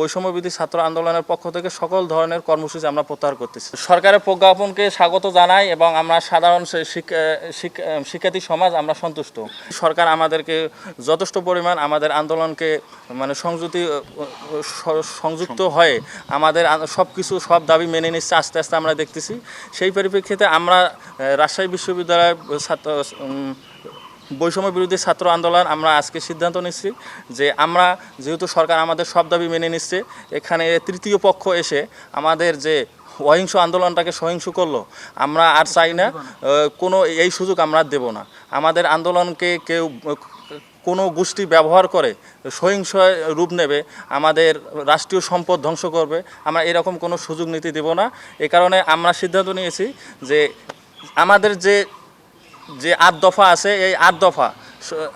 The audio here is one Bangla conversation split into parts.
বৈষম্যবিধি ছাত্র আন্দোলনের পক্ষ থেকে সকল ধরনের কর্মসূচি আমরা প্রত্যাহার করতেছি। সরকারের প্রজ্ঞাপনকে স্বাগত জানাই এবং আমরা সাধারণ শিক্ষার্থী সমাজ আমরা সন্তুষ্ট। সরকার আমাদেরকে যথেষ্ট পরিমাণ আমাদের আন্দোলনকে মানে সংযুতি সংযুক্ত হয়ে আমাদের সব কিছু সব দাবি মেনে নিচ্ছে, আস্তে আস্তে আমরা দেখতেছি। সেই পরিপ্রেক্ষিতে আমরা রাজশাহী বিশ্ববিদ্যালয়ের ছাত্র বৈষম্য বিরোধী ছাত্র আন্দোলন আমরা আজকে সিদ্ধান্ত নিচ্ছি যে আমরা যেহেতু সরকার আমাদের সব দাবি মেনে নিচ্ছে, এখানে তৃতীয় পক্ষ এসে আমাদের যে অহিংস আন্দোলনটাকে সহিংস করল, আমরা আর চাই না কোনো এই সুযোগ আমরা দেব না। আমাদের আন্দোলনকে কেউ, কোনো গোষ্ঠী ব্যবহার করে সহিংস রূপ নেবে, আমাদের রাষ্ট্রীয় সম্পদ ধ্বংস করবে, আমরা এরকম কোনো সুযোগ নীতি দেব না। এ কারণে আমরা সিদ্ধান্ত নিয়েছি যে আমাদের যে যে আট দফা আছে, এই আট দফা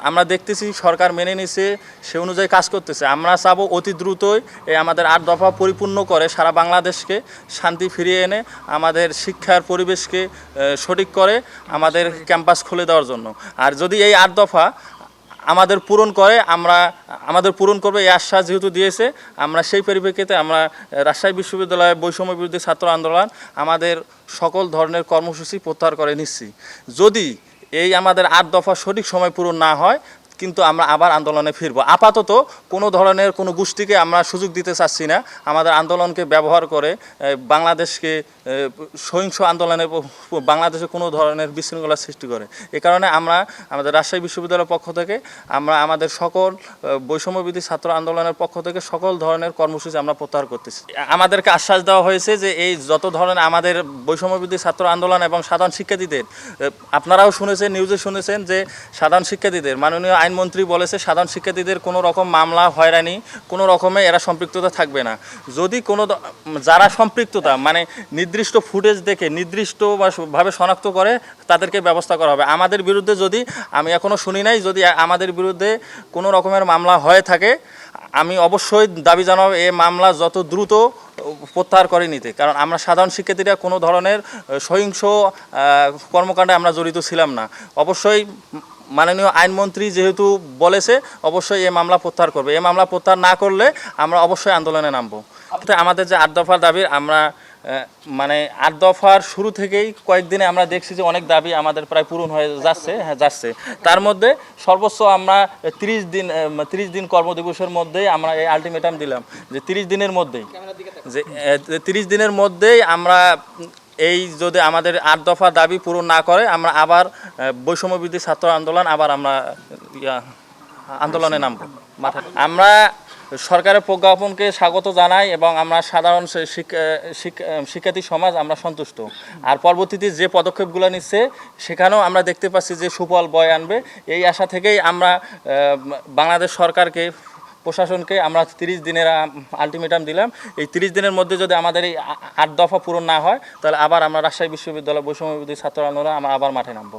আমরা দেখতেছি সরকার মেনে নিছে, সে অনুযায়ী কাজ করতেছে। আমরা চাবো অতি দ্রুতই এই আমাদের আট দফা পরিপূর্ণ করে সারা বাংলাদেশকে শান্তি ফিরিয়ে এনে আমাদের শিক্ষার পরিবেশকে সঠিক করে আমাদের ক্যাম্পাস খুলে দেওয়ার জন্য। আর যদি এই আট দফা আমাদের পূরণ করে, আমরা, আমাদের পূরণ করবে এই আশ্বাস যেহেতু দিয়েছে, আমরা সেই পরিপ্রেক্ষিতে আমরা রাজশাহী বিশ্ববিদ্যালয়ে বৈষম্য বিরোধী ছাত্র আন্দোলন আমাদের সকল ধরনের কর্মসূচি প্রত্যাহার করে নিচ্ছি। যদি এই আমাদের আট দফা সঠিক সময় পূরণ না হয় কিন্তু আমরা আবার আন্দোলনে ফিরবো। আপাতত কোনো ধরনের কোনো গোষ্ঠীকে আমরা সুযোগ দিতে চাচ্ছি না। আমাদের আন্দোলনকে ব্যবহার করে বাংলাদেশকে সহিংস আন্দোলনে বাংলাদেশে কোনো ধরনের বিশৃঙ্খলা সৃষ্টি করে। এ কারণে আমরা আমাদের রাজশাহী বিশ্ববিদ্যালয়ের পক্ষ থেকে, আমরা আমাদের সকল বৈষম্যবিধি ছাত্র আন্দোলনের পক্ষ থেকে সকল ধরনের কর্মসূচি আমরা প্রত্যাহার করতেছি। আমাদেরকে আশ্বাস দেওয়া হয়েছে যে এই যত ধরনের আমাদের বৈষম্যবিধি ছাত্র আন্দোলন এবং সাধারণ শিক্ষার্থীদের আপনারাও শুনেছেন, নিউজে শুনেছেন যে সাধারণ শিক্ষার্থীদের, মাননীয় আইনমন্ত্রী বলেছে, সাধারণ শিক্ষার্থীদের কোনো রকম মামলা হয়রানি, কোনো রকমে এরা সম্পৃক্ততা থাকবে না। যদি কোনো যারা সম্পৃক্ততা মানে নির্দিষ্ট ফুটেজ দেখে, নির্দিষ্ট ভাবে শনাক্ত করে, তাদেরকে ব্যবস্থা করা হবে। আমাদের বিরুদ্ধে যদি, আমি এখনও শুনি নাই, যদি আমাদের বিরুদ্ধে কোনো রকমের মামলা হয়ে থাকে, আমি অবশ্যই দাবি জানাব এই মামলা যত দ্রুত প্রত্যাহার করে নিতে। কারণ আমরা সাধারণ শিক্ষার্থীরা কোনো ধরনের সহিংস কর্মকাণ্ডে আমরা জড়িত ছিলাম না। অবশ্যই মাননীয় আইনমন্ত্রী যেহেতু বলেছে, অবশ্যই এই মামলা প্রত্যাহার করবে। এই মামলা প্রত্যাহার না করলে আমরা অবশ্যই আন্দোলনে নামবো। আমাদের যে আট দফার দাবির আমরা মানে আট দফার শুরু থেকেই কয়েকদিনে আমরা দেখছি যে অনেক দাবি আমাদের প্রায় পূরণ হয়ে যাচ্ছে হ্যাঁ যাচ্ছে। তার মধ্যে সর্বোচ্চ আমরা তিরিশ দিন তিরিশ দিন কর্মদিবসের মধ্যেই আমরা এই আলটিমেটাম দিলাম, যে তিরিশ দিনের মধ্যেই, যে তিরিশ দিনের মধ্যেই আমরা এই যদি আমাদের আট দফা দাবি পূরণ না করে, আমরা আবার বৈষম্যবিধি ছাত্র আন্দোলন আবার আমরা আন্দোলনে নামবো। আমরা সরকারের প্রজ্ঞাপনকে স্বাগত জানাই এবং আমরা সাধারণ শিক্ষার্থী সমাজ আমরা সন্তুষ্ট। আর পরবর্তীতে যে পদক্ষেপগুলো নিচ্ছে, সেখানেও আমরা দেখতে পাচ্ছি যে সুফল বয় আনবে। এই আশা থেকেই আমরা বাংলাদেশ সরকারকে প্রশাসনকে আমরা তিরিশ দিনের আলটিমেটাম দিলাম। এই তিরিশ দিনের মধ্যে যদি আমাদের এই আট দফা পূরণ না হয়, তাহলে আবার আমরা রাজশাহী বিশ্ববিদ্যালয় বৈষম্যবিধি ছাত্র আন্দোলন আমরা আবার মাঠে নামবো।